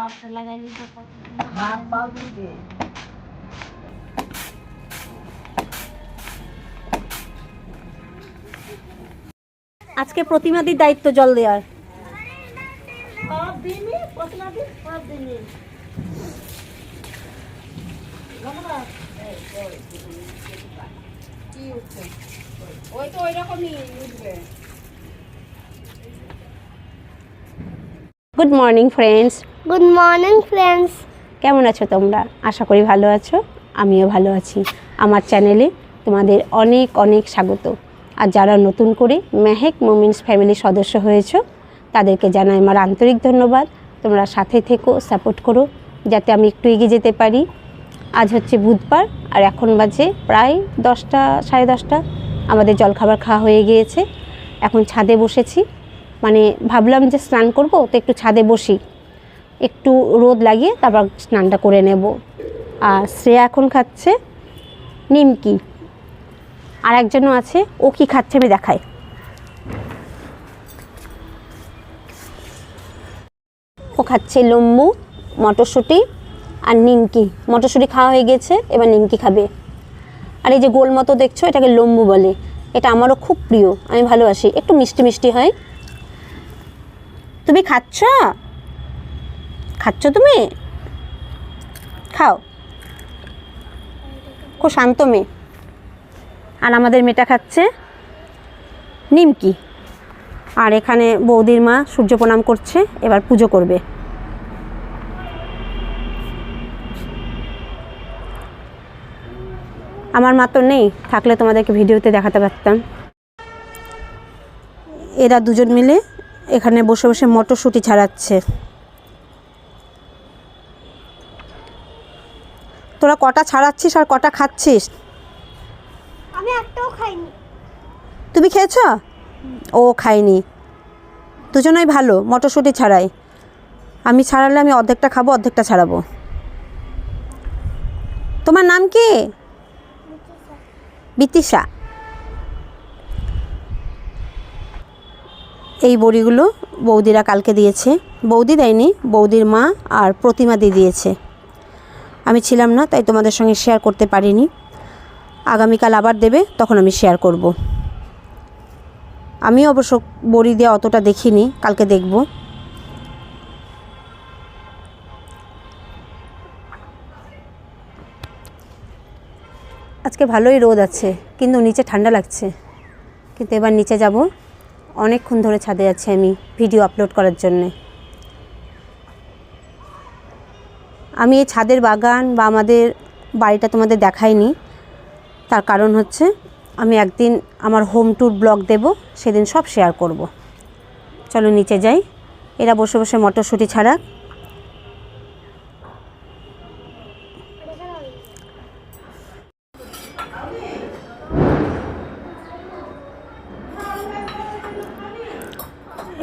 মাছটা লাগাই দিতে আজকে প্রতিমাদির দায়িত্ব জল দেওয়ার। Good morning friends good morning friends কেমন আছো তোমরা? আশা করি ভালো আছো। আমিও ভালো আছি। আমার চ্যানেলে তোমাদের অনেক অনেক স্বাগত। আর যারা নতুন করে মেহেক মোমিনস ফ্যামিলির সদস্য হয়েছো, তাদেরকে জানাই আমার আন্তরিক ধন্যবাদ। তোমরা সাথে থেকো, সাপোর্ট করো, যাতে আমি একটু এগিয়ে যেতে পারি। আজ হচ্ছে বুধবার, আর এখন বাজে প্রায় দশটা, সাড়ে দশটা। আমাদের জলখাবার খাওয়া হয়ে গিয়েছে। এখন ছাদে বসেছি। মানে ভাবলাম যে স্নান করব, তো একটু ছাদে বসি। একটু রোদ লাগিয়ে তারপর স্নানটা করে নেব। আর শ্রেয়া এখন খাচ্ছে নিমকি। আর একজনও আছে, ও কি খাচ্ছে আমি দেখাই। ও খাচ্ছে লম্বু মটরশুঁটি আর নিমকি। মটরশুঁটি খাওয়া হয়ে গেছে, এবার নিমকি খাবে। আর এই যে গোল মতো দেখছ, এটাকে লম্বু বলে। এটা আমারও খুব প্রিয়, আমি ভালোবাসি। একটু মিষ্টি মিষ্টি হয়। তুমি খাচ্ছ? খাচ্ছ তুমি? খাও। খুব শান্ত মেয়ে। আর আমাদের মেয়েটা খাচ্ছে নিমকি। আর এখানে বৌদির মা সূর্য প্রণাম করছে, এবার পুজো করবে। আমার মা তো নেই, থাকলে তোমাদেরকে ভিডিওতে দেখাতে পারতাম। এরা দুজন মিলে এখানে বসে বসে মটরশুঁটি ছাড়াচ্ছে। তোরা কটা ছাড়াচ্ছিস আর কটা খাচ্ছিস? আমি একটাও খাইনি। তুমি খেয়েছ? ও খাইনি দুজনেই ভালো মটরশুঁটি ছাড়াই। আমি ছাড়ালে আমি অর্ধেকটা খাব অর্ধেকটা ছাড়াবো। তোমার নাম কি? বিতিশা। এই বড়িগুলো বৌদিরা কালকে দিয়েছে। বৌদি দেয়নি বৌদির মা আর প্রতিমা দিয়ে দিয়েছে। আমি ছিলাম না, তাই তোমাদের সঙ্গে শেয়ার করতে পারিনি। আগামীকাল আবার দেবে, তখন আমি শেয়ার করব। আমি অবশ্য বড়ি দিয়ে অতটা দেখিনি, কালকে দেখব। আজকে ভালোই রোদ আছে, কিন্তু নিচে ঠান্ডা লাগছে। কিন্তু এবার নিচে যাব। অনেকক্ষণ ধরে ছাদে আছি আমি, ভিডিও আপলোড করার জন্যে। আমি এই ছাদের বাগান বা আমাদের বাড়িটা তোমাদের দেখাইনি। তার কারণ হচ্ছে আমি একদিন আমার হোম ট্যুর ব্লগ দেব, সেদিন সব শেয়ার করব। চলো নিচে যাই। এরা বসে বসে মটরশুঁটি ছাড়া।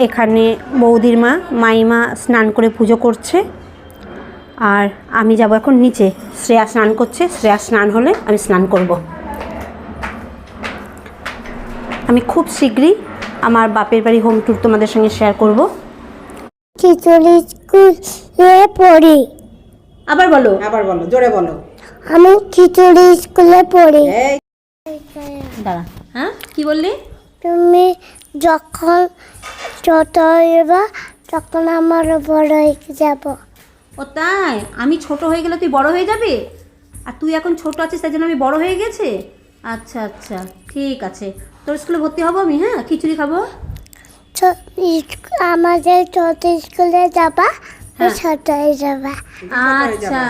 এখানে বৌদির মা, মাইমা স্নান করে পুজো করছে। আর আমি যাব এখন নিচে। শ্রেয়া স্নান করছে। শ্রেয়া স্নান হলে আমি স্নান করব। আমি খুব শীঘ্রই আমার বাপের বাড়ি হোম ট্যুর তোমাদের সঙ্গে শেয়ার করব। খিচুড়ি স্কুলে পড়ি। আবার বলো। আবার বলো জোরে বলো। আমি খিচুড়ি স্কুলে পড়ি। দাঁড়া। হ্যাঁ? কি বললি? তুমি যখন ছোট হইবা তখন আমার বড় হয়ে যাব। ও তাই? আমি ছোট হয়ে গেলে তুই বড় হয়ে যাবি? আর তুই এখন ছোট আছিস তাই জন্য আমি বড় হয়ে গেছে? আচ্ছা আচ্ছা ঠিক আছে। তোর স্কুলে ভর্তি হব আমি হ্যাঁ? খিচুড়ি খাব? আমাদের ছোট স্কুলে যাবা? হ্যাঁ। ছোট হয়ে যাবা। আচ্ছা।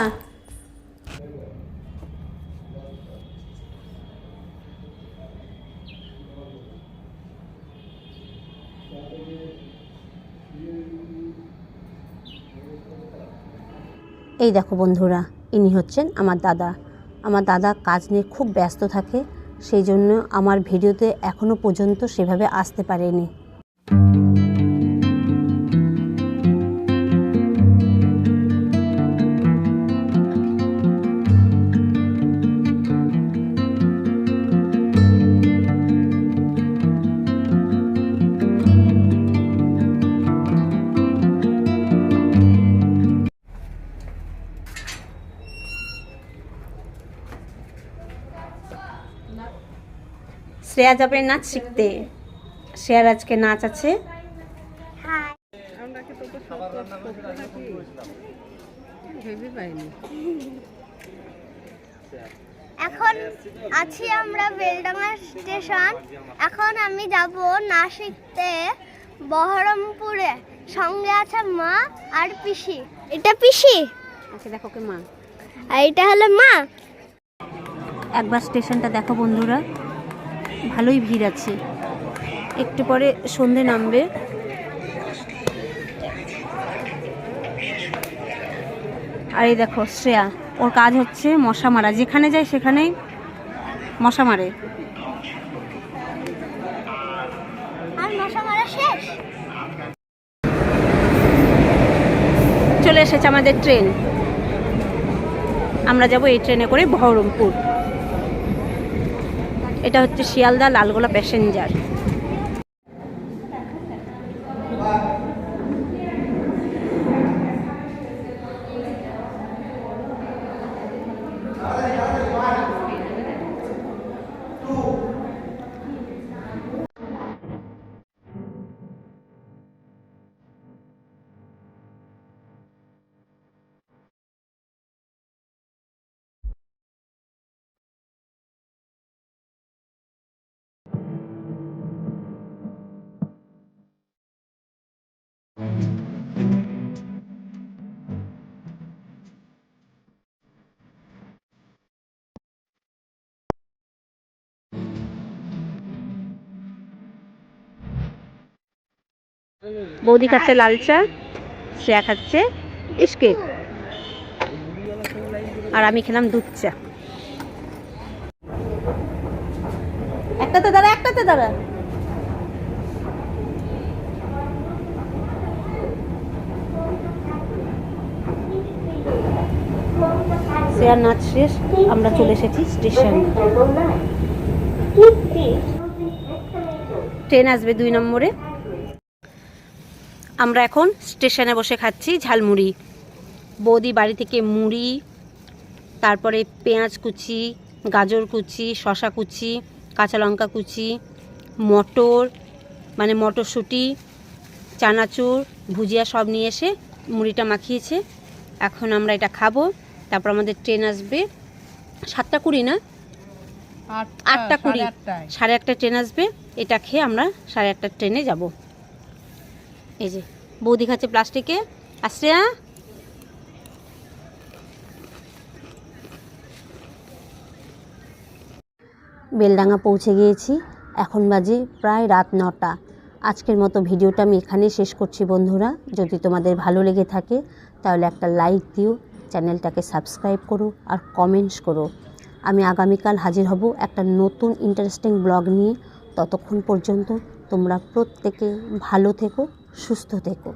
এই দেখো বন্ধুরা, ইনি হচ্ছেন আমার দাদা। আমার দাদা কাজ নিয়ে খুব ব্যস্ত থাকে, সেই জন্য আমার ভিডিওতে এখনও পর্যন্ত সেভাবে আসতে পারেনি। শ্রেয়া যাবে নাচ শিখতে। শ্রেয়ার আজকে নাচ আছে। হাই এখন আছি আমরা বেলডাঙ্গা স্টেশন। এখন আমি যাব না শিখতে বহরমপুরে। সঙ্গে আছে মা আর পিসি। এটা পিসি? আচ্ছা দেখো কে মা। আর এটা হলো মা। একবার স্টেশনটা দেখো বন্ধুরা। ভালোই ভিড় আছে। একটু পরে সন্ধে নামবে। আর এই দেখো শ্রেয়া ওর কাজ হচ্ছে মশা মারা। যেখানে যায় সেখানেই মশা মারে। চলে এসেছে আমাদের ট্রেন। আমরা যাব এই ট্রেনে করে বহরমপুর। এটা হচ্ছে শিয়ালদা লালগোলা প্যাসেঞ্জার। বৌদি খাচ্ছে লাল চা, শ্রেয়া খাচ্ছে বিস্কিট। আর আমি খেলাম দুধ চা। একটাতে দাঁড়া একটাতে দাঁড়া। শ্রেয়ার নাচ শেষ, আমরা চলে এসেছি স্টেশন। ট্রেন আসবে দুই নম্বরে। আমরা এখন স্টেশনে বসে খাচ্ছি ঝালমুড়ি। বৌদি বাড়ি থেকে মুড়ি, তারপরে পেঁয়াজ কুচি, গাজর কুচি শশা কুচি, কাঁচা লঙ্কা কুচি, মটর মানে মটরশুঁটি, চানাচুর, ভুজিয়া সব নিয়ে এসে মুড়িটা মাখিয়েছে। এখন আমরা এটা খাব। তারপর আমাদের ট্রেন আসবে সাতটা কুড়ি না? আটটা কুড়ি। সাড়ে আটটা ট্রেন আসবে এটা খেয়ে আমরা সাড়ে আটটার ট্রেনে যাব। এই যে বৌদি খাচ্ছে প্লাস্টিকে। আশ্রেয়া? বেলডাঙ্গা পৌঁছে গিয়েছি এখন বাজে প্রায় রাত নটা। আজকের মতো ভিডিওটা আমি এখানেই শেষ করছি বন্ধুরা। যদি তোমাদের ভালো লেগে থাকে তাহলে একটা লাইক দিও চ্যানেলটাকে সাবস্ক্রাইব করো আর কমেন্টস করো। আমি আগামীকাল হাজির হব একটা নতুন ইন্টারেস্টিং ব্লগ নিয়ে। ততক্ষণ পর্যন্ত তোমরা প্রত্যেকে ভালো থেকো, সুস্থ থেকো।